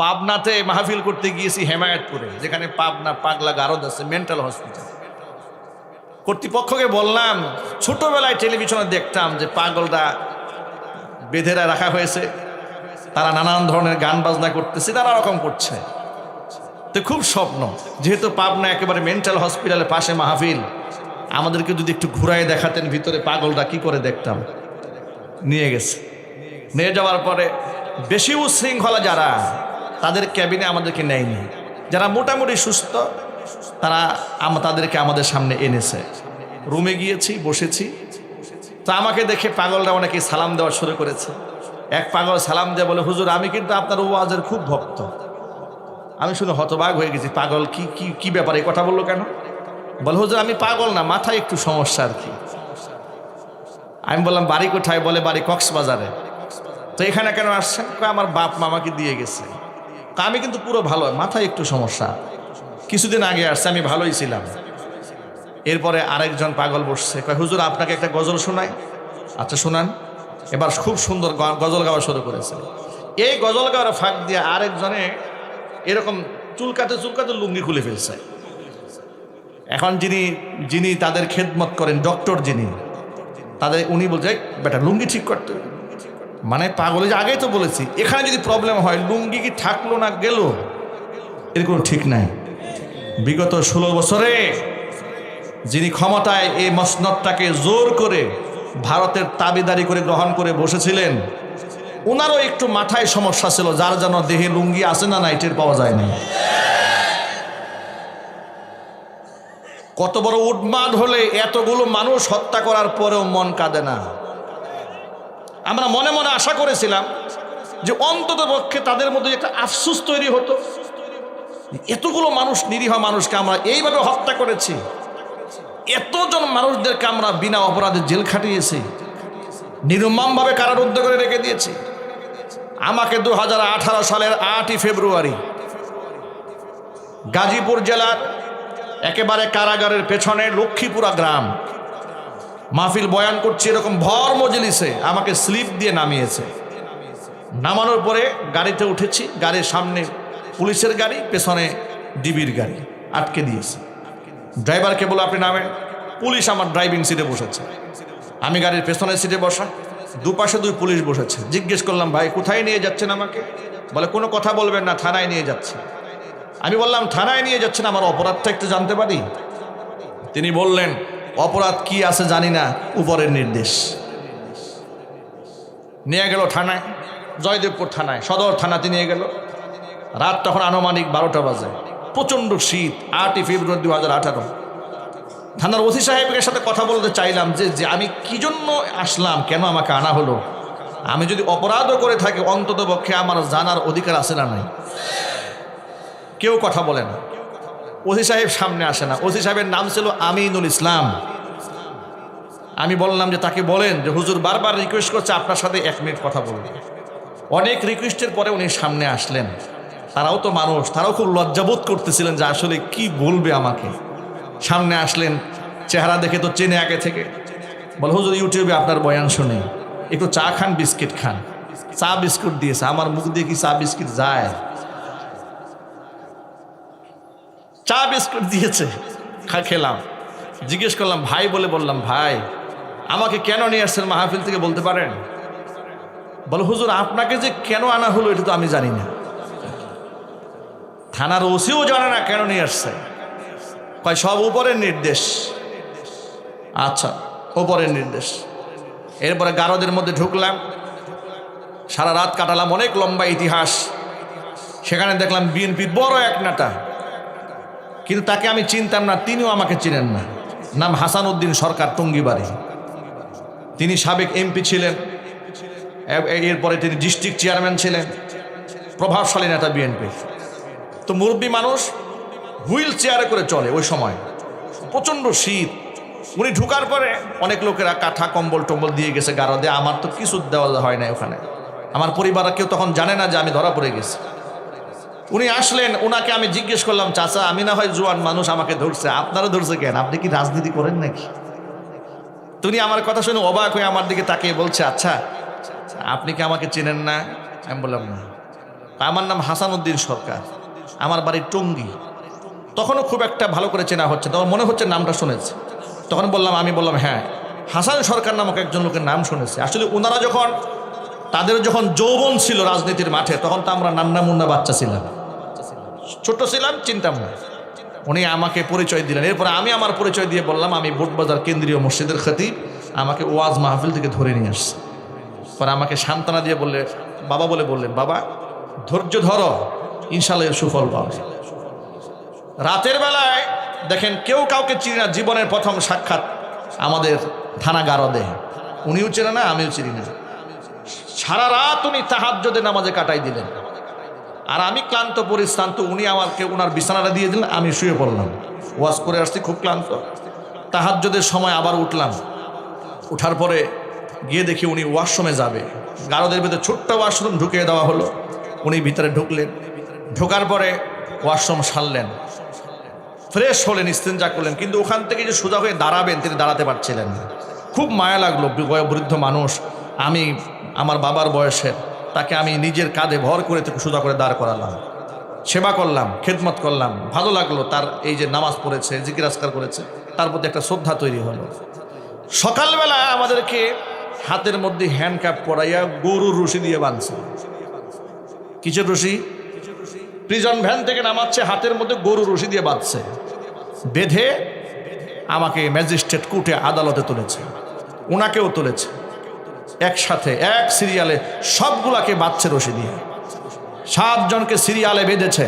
পাবনাতে মাহফিল করতে গিয়েছি হেমায়তপুরে, যেখানে পাবনা পাগলা গারদ আছে মেন্টাল হসপিটাল কর্তৃপক্ষকে বললাম, ছোটবেলায় টেলিভিশনে দেখতাম যে পাগলরা বেঁধেরা রাখা হয়েছে, তারা নানান ধরনের গান বাজনা করতেছে, নানা রকম করছে। তো খুব স্বপ্ন, যেহেতু পাবনা একেবারে মেন্টাল হসপিটালের পাশে মাহফিল, আমাদেরকে যদি একটু ঘুরায় দেখাতেন ভিতরে পাগলরা কি করে দেখতাম। নিয়ে গেছে। নিয়ে যাওয়ার পরে বেশি উশৃঙ্খলা যারা তাদের ক্যাবিনে আমাদেরকে নেয়নি। যারা মোটামুটি সুস্থ, তারা তাদেরকে আমাদের সামনে এনেছে। রুমে গিয়েছি, বসেছি। তা আমাকে দেখে পাগলরা অনেকে সালাম দেওয়া শুরু করেছে। এক পাগল সালাম দিয়ে বলে, হুজুর, আমি কিন্তু আপনার ওয়াজের খুব ভক্ত। আমি শুনে হতবাক হয়ে গেছি। পাগল কি কি কি ব্যাপারে? কথা বলল কেন? বলে, হুজুর, আমি পাগল না, মাথায় একটু সমস্যা আর কি। আমি বললাম, বাড়ি কোথায়? বলে, বাড়ি কক্সবাজারে। তো এখানে কেন আসছেন? আমার বাপ মামাকে দিয়ে গেছে। তা আমি কিন্তু পুরো ভালো, মাথায় একটু সমস্যা। কিছুদিন আগে আসছে, আমি ভালোই ছিলাম। এরপরে আরেকজন পাগল বসছে, কয়, হুজুর, আপনাকে একটা গজল শোনায় আচ্ছা শোনান। এবার খুব সুন্দর গজল গাওয়া শুরু করেছে। এই গজল গাওয়ার ফাঁক দিয়ে আরেকজনে এরকম চুলকাতে চুলকাতে লুঙ্গি খুলে ফেলছে। এখন যিনি যিনি তাদের খেদমত করেন, ডক্টর যিনি, তাদের, উনি বলছে বেটা, লুঙ্গি ঠিক করতে হবে।" মানে পাগলে যে আগেই তো বলেছি, এখানে যদি প্রবলেম হয়, লুঙ্গি কি থাকল না গেল? এর কোনো ঠিক নাই। বিগত ষোলো বছরে যিনি ক্ষমতায় এই মসনদটাকে জোর করে ভারতের তাবিদারি করে গ্রহণ করে বসেছিলেন ওনারও একটু মাথায় সমস্যা ছিল, যার যেন দেহে লুঙ্গি আছে না নাই, টের পাওয়া যায়নি কত বড় উন্মাদ হলে এতগুলো মানুষ হত্যা করার পরেও মন কাঁদে না। আমরা মনে মনে আশা করেছিলাম যে অন্তত পক্ষে তাদের মধ্যে একটা আফসুস তৈরি হতো। এতগুলো মানুষ, নিরীহ মানুষকে আমরা এইভাবে হত্যা করেছি। এতজন মানুষদেরকে আমরা বিনা অপরাধে জেল খাটিয়েছি। নির্মমভাবে কারারুদ্ধ করে রেখে দিয়েছি। আমাকে দু হাজার আঠারো সালের আটই ফেব্রুয়ারি গাজীপুর জেলার একেবারে কারাগারের পেছনে লক্ষ্মীপুরা গ্রাম মাহফিল বয়ান করছি এরকম ভর মজলিসে, আমাকে স্লিপ দিয়ে নামিয়েছে। নামানোর পরে গাড়িতে উঠেছি, গাড়ির সামনে পুলিশের গাড়ি, পেছনে ডিবির গাড়ি, আটকে দিয়েছে। ড্রাইভারকে বলে আপনি নামেন। পুলিশ আমার ড্রাইভিং সিটে বসেছে। আমি গাড়ির পেছনের সিটে বসা, দুপাশে দুই পুলিশ বসেছে। জিজ্ঞেস করলাম, ভাই, কোথায় নিয়ে যাচ্ছেন আমাকে? বলে, কোনো কথা বলবেন না, থানায় নিয়ে যাচ্ছে। আমি বললাম, থানায় নিয়ে যাচ্ছেন? আমার অপরাধটা একটু জানতে পারি? তিনি বললেন অপরাধ কি আছে জানি না, উপরের নির্দেশ। নিয়ে গেল থানায়, জয়দেবপুর থানায়, সদর থানাতে নিয়ে গেল। রাত তখন আনুমানিক বারোটা বাজে, প্রচণ্ড শীত, আটই ফেব্রুয়ারি দু হাজার আঠারো। থানার ওসি সাহেবের সাথে কথা বলতে চাইলাম যে যে আমি কি জন্য আসলাম, কেন আমাকে আনা হলো? আমি যদি অপরাধও করে থাকি অন্তত পক্ষে আমার জানার অধিকার আছে না নাই? কেউ কথা বলে না। ওসি সাহেব সামনে আসে না। ওসি সাহেবের নাম ছিল আমিনুল ইসলাম। আমি বললাম যে তাকে বলেন যে, হুজুর বারবার রিকোয়েস্ট করছে, আপনার সাথে এক মিনিট কথা বলবে। অনেক রিকোয়েস্টের পরে উনি সামনে আসলেন। তারাও তো মানুষ, তারাও খুব লজ্জাবোধ করতেছিলেন যে আসলে কি বলবে আমাকে। সামনে আসলেন, চেহারা দেখে তো চেনে আগে থেকে। বল, হুজুর ইউটিউবে আপনার বয়ান শুনে, একটু চা খান, বিস্কিট খান। চা বিস্কুট দিয়েছে, আমার মুখ দিয়ে কি চা বিস্কিট যায়? চা বিস্কুট দিয়েছে। খেলাম। জিজ্ঞেস করলাম, ভাই, বলে বললাম, ভাই, আমাকে কেন নিয়ে আসছেন মাহফিল থেকে বলতে পারেন? বলে, হুজুর, আপনাকে যে কেন আনা হলো এটা তো আমি জানি না। থানার ওসিও জানে না কেন নিয়ে আসছে। কয়, সব উপরের নির্দেশ। আচ্ছা ওপরের নির্দেশ। এরপরে গারদের মধ্যে ঢুকলাম। সারা রাত কাটালাম অনেক লম্বা ইতিহাস। সেখানে দেখলাম বিএনপির বড় এক নেতা। কিন্তু তাকে আমি চিনতাম না, তিনিও আমাকে চিনেন না। নাম হাসান উদ্দিন সরকার, টঙ্গিবাড়ি। তিনি সাবেক এমপি ছিলেন এরপরে তিনি ডিস্ট্রিক্ট চেয়ারম্যান ছিলেন, প্রভাবশালী নেতা বিএনপি। তো মুরব্বী মানুষ হুইল চেয়ারে করে চলে ওই সময়। প্রচণ্ড শীত। উনি ঢুকার পরে অনেক লোকেরা কাঁথা, কম্বল, টম্বল দিয়ে গেছে, গারদে। আমার তো কিছু দেওয়া হয় না ওখানে। আমার পরিবার কেউ তখন জানে না যে আমি ধরা পড়ে গেছি। উনি আসলেন ওনাকে আমি জিজ্ঞেস করলাম, চাচা, আমি না হয় জোয়ান মানুষ আমাকে ধরছে, আপনারা ধরছে কেন? আপনি কি রাজনীতি করেন নাকি? তুমি আমার কথা শুনে অবাক হয়ে আমার দিকে তাকিয়ে বলছে আচ্ছা আপনি কি আমাকে চেনেন না? আমি বললাম, না। আমার নাম হাসান উদ্দিন সরকার, আমার বাড়ি টঙ্গী। তখনও খুব একটা ভালো করে চেনা হচ্ছে তখন মনে হচ্ছে নামটা শুনেছে। তখন বললাম, আমি বললাম হ্যাঁ হাসান সরকার নামক একজন লোকের নাম শুনেছে। আসলে ওনারা যখন, তাদের যখন যৌবন ছিল রাজনীতির মাঠে, তখন তো আমরা নান্না মুন্না বাচ্চা ছিলাম। ছোট ছিলাম, চিন্তাম না। উনি আমাকে পরিচয় দিলেন। এরপরে আমি আমার পরিচয় দিয়ে বললাম, আমি বোটবাজার কেন্দ্রীয় মসজিদের খতিব, আমাকে ওয়াজ মাহফিল থেকে ধরে নিয়ে আসছে। পরে আমাকে সান্ত্বনা দিয়ে বললে, বাবা বলে বললেন, বাবা, ধৈর্য ধরো ইনশাল্লাহ সুফল পাবে রাতের বেলায় দেখেন, কেউ কাউকে চিনি না, জীবনের প্রথম সাক্ষাৎ আমাদের থানা গারদে উনিও চেনে না, আমিও চিনি না। সারা রাত উনি তাহাজ্যদের নামাজে কাটাই দিলেন। আর আমি ক্লান্ত পরিশ্রান্ত, উনি আমাকে ওনার বিছানাটা দিয়ে দিলেন, আমি শুয়ে পড়লাম। ওয়াজ করে আসছি, খুব ক্লান্ত। তাহার তাহাজ্যদের সময় আবার উঠলাম। উঠার পরে গিয়ে দেখি উনি ওয়াশরুমে যাবে। গারদের ভিতরে ছোট্ট ওয়াশরুম ঢুকিয়ে দেওয়া হলো। উনি ভিতরে ঢুকলেন। ঢোকার পরে ওয়াশরুম সারলেন। ফ্রেশ হলেন, ইস্তেঞ্জা করলেন। কিন্তু ওখান থেকে যে সোজা হয়ে দাঁড়াবেন, তিনি দাঁড়াতে পারছিলেন খুব মায়া লাগল, বৃদ্ধ মানুষ। আমি, আমার বাবার বয়সের। তাকে আমি নিজের কাঁধে ভর করে তাকে সোজা করে দাঁড় করালাম। সেবা করলাম, খেদমত করলাম, ভালো লাগল তার এই যে নামাজ পড়েছে জিকিরাজকার করেছে, তার প্রতি একটা শ্রদ্ধা তৈরি হলো। সকালবেলা আমাদেরকে হাতের মধ্যে হ্যান্ডক্যাপ পরাইয়া গরুর রশি দিয়ে বাঁধছে। কিসের রশি? প্রিজন ভ্যান থেকে নামাচ্ছে, হাতের মধ্যে গরু রশি দিয়ে বাঁধছে। বেঁধে আমাকে ম্যাজিস্ট্রেট কোর্টে আদালতে তুলেছে। ওনাকেও তুলেছে। একসাথে, এক সিরিয়ালে সবগুলাকে বাঁধছে রশি দিয়ে। সাতজনকে সিরিয়ালে বেঁধেছে।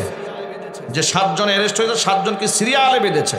যে সাতজন অ্যারেস্ট হয়েছে, সাতজনকে সিরিয়ালে বেঁধেছে।